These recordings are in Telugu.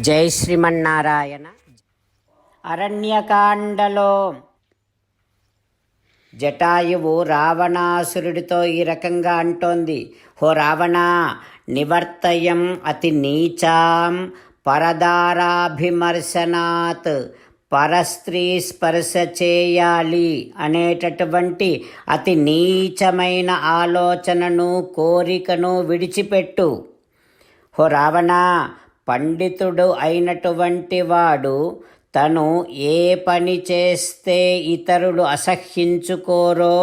జై శ్రీమన్నారాయణ. అరణ్యకాండలో జటాయువు రావణాసురుడితో ఈ రకంగా అంటోంది. హో రావణ నివర్తయం అతి నీచాం పరదారాభిమర్శనాత్ పరస్త్రీ స్పర్శ చేయాలి అనేటటువంటి అతి నీచమైన ఆలోచనను కోరికను విడిచిపెట్టు. హో రావణ పండితుడు అయినటువంటి వాడు తను ఏ పని చేస్తే ఇతరులు అసహ్యించుకోరో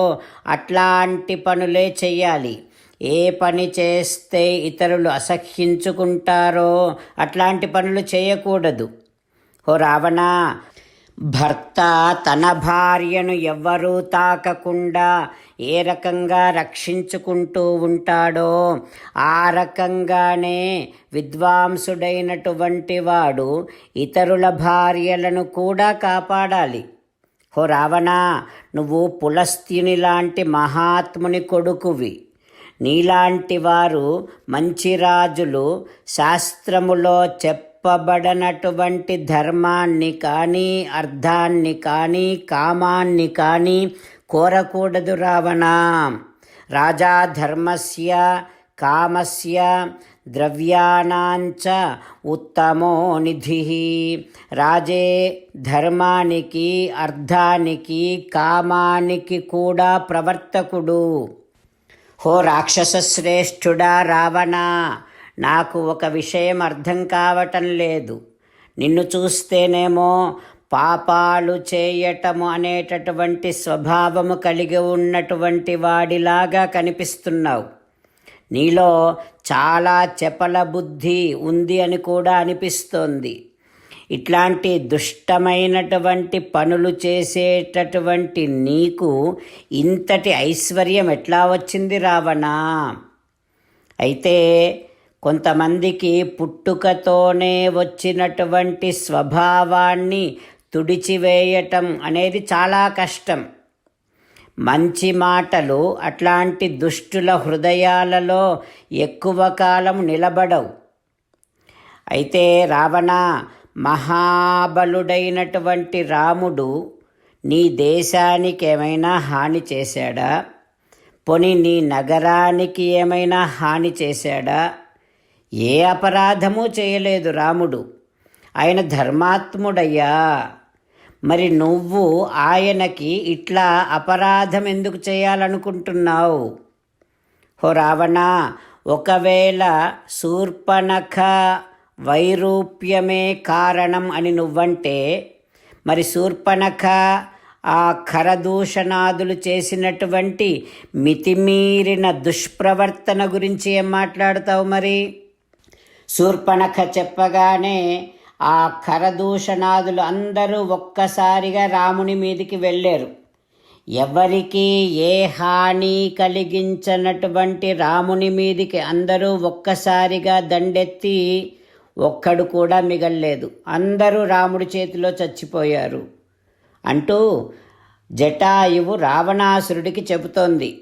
అట్లాంటి పనులే చేయాలి ఏ పని చేస్తే ఇతరులు అసహ్యించుకుంటారో అట్లాంటి పనులు చేయకూడదు. ఓ రావణా భర్త తన భార్యను ఎవ్వరూ తాకకుండా ఏ రకంగా రక్షించుకుంటూ ఉంటాడో ఆ రకంగానే విద్వాంసుడైనటువంటి వాడు ఇతరుల భార్యలను కూడా కాపాడాలి. హో రావణ నువ్వు పులస్త్యుని లాంటి మహాత్ముని కొడుకువి. నీలాంటి వారు మంచి రాజులు శాస్త్రములో చెప్పబడనటువంటి ధర్మాన్ని కానీ అర్థాన్ని కానీ కామాన్ని కానీ కోరకూడదు రావణ. రాజా ధర్మస్య కామస్య ద్రవ్యానాంచ ఉత్తమో నిధి. రాజే ధర్మానికి అర్థానికి కామానికి కూడా ప్రవర్తకుడు. హో రాక్షస శ్రేష్ఠుడా రావణ! నాకు ఒక విషయం అర్థం కావటం లేదు. నిన్ను చూస్తేనేమో పాపాలు చేయటము అనేటటువంటి స్వభావము కలిగి ఉన్నటువంటి వాడిలాగా కనిపిస్తున్నావు. నీలో చాలా చపల బుద్ధి ఉంది అని కూడా అనిపిస్తోంది. ఇట్లాంటి దుష్టమైనటువంటి పనులు చేసేటటువంటి నీకు ఇంతటి ఐశ్వర్యం ఎట్లా వచ్చింది రావణా? అయితే కొంతమందికి పుట్టుకతోనే వచ్చినటువంటి స్వభావాన్ని తుడిచివేయటం అనేది చాలా కష్టం. మంచి మాటలు అట్లాంటి దుష్టుల హృదయాలలో ఎక్కువ కాలం నిలబడవు. అయితే రావణ మహాబలుడైనటువంటి రాముడు నీ దేశానికి ఏమైనా హాని చేశాడా? పోని నీ నగరానికి ఏమైనా హాని చేశాడా? ఏ అపరాధము చేయలేదు రాముడు. ఆయన ధర్మాత్ముడయ్యా. మరి నువ్వు ఆయనకి ఇట్లా అపరాధం ఎందుకు చేయాలనుకుంటున్నావు? హో రావణ ఒకవేళ శూర్పణఖ వైరూప్యమే కారణం అని నువ్వంటే మరి శూర్పణఖ ఆ ఖరదూషణాదులు చేసినటువంటి మితిమీరిన దుష్ప్రవర్తన గురించి ఏం మాట్లాడతావు మరి? శూర్పణఖ చెప్పగానే ఆ ఖరదూషణాదులు అందరూ ఒక్కసారిగా రాముని మీదికి వెళ్ళారు. ఎవరికి ఏ హాని కలిగించనటువంటి రాముని మీదికి అందరూ ఒక్కసారిగా దండెత్తి ఒక్కడు కూడా మిగల్లేదు. అందరూ రాముడి చేతిలో చచ్చిపోయారు. అంటూ జటాయువు రావణాసురుడికి చెబుతోంది.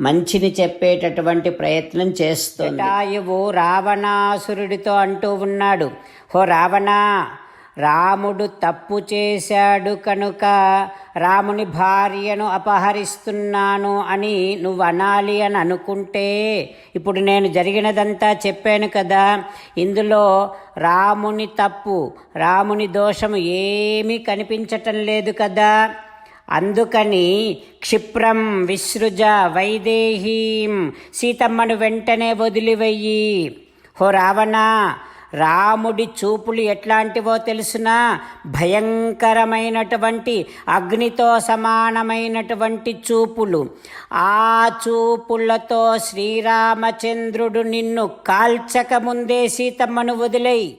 మంచిని చెప్పేటటువంటి ప్రయత్నం చేస్తుంది. జటాయువు రావణాసురుడితో అంటూ ఉన్నాడు. హో రావణా రాముడు తప్పు చేశాడు కనుక రాముని భార్యను అపహరిస్తున్నాను అని నువ్వు అనాలి అని అనుకుంటే ఇప్పుడు నేను జరిగినదంతా చెప్పాను కదా. ఇందులో రాముని తప్పు రాముని దోషము ఏమీ కనిపించటం లేదు కదా. అందుకని క్షిప్రం విసృజ వైదేహీం. సీతమ్మను వెంటనే వదిలివెయ్యి. హో రావణ రాముడి చూపులు ఎట్లాంటివో తెలుసునా? భయంకరమైనటువంటి అగ్నితో సమానమైనటువంటి చూపులు. ఆ చూపులతో శ్రీరామచంద్రుడు నిన్ను కాల్చక ముందే సీతమ్మను వదిలేయి.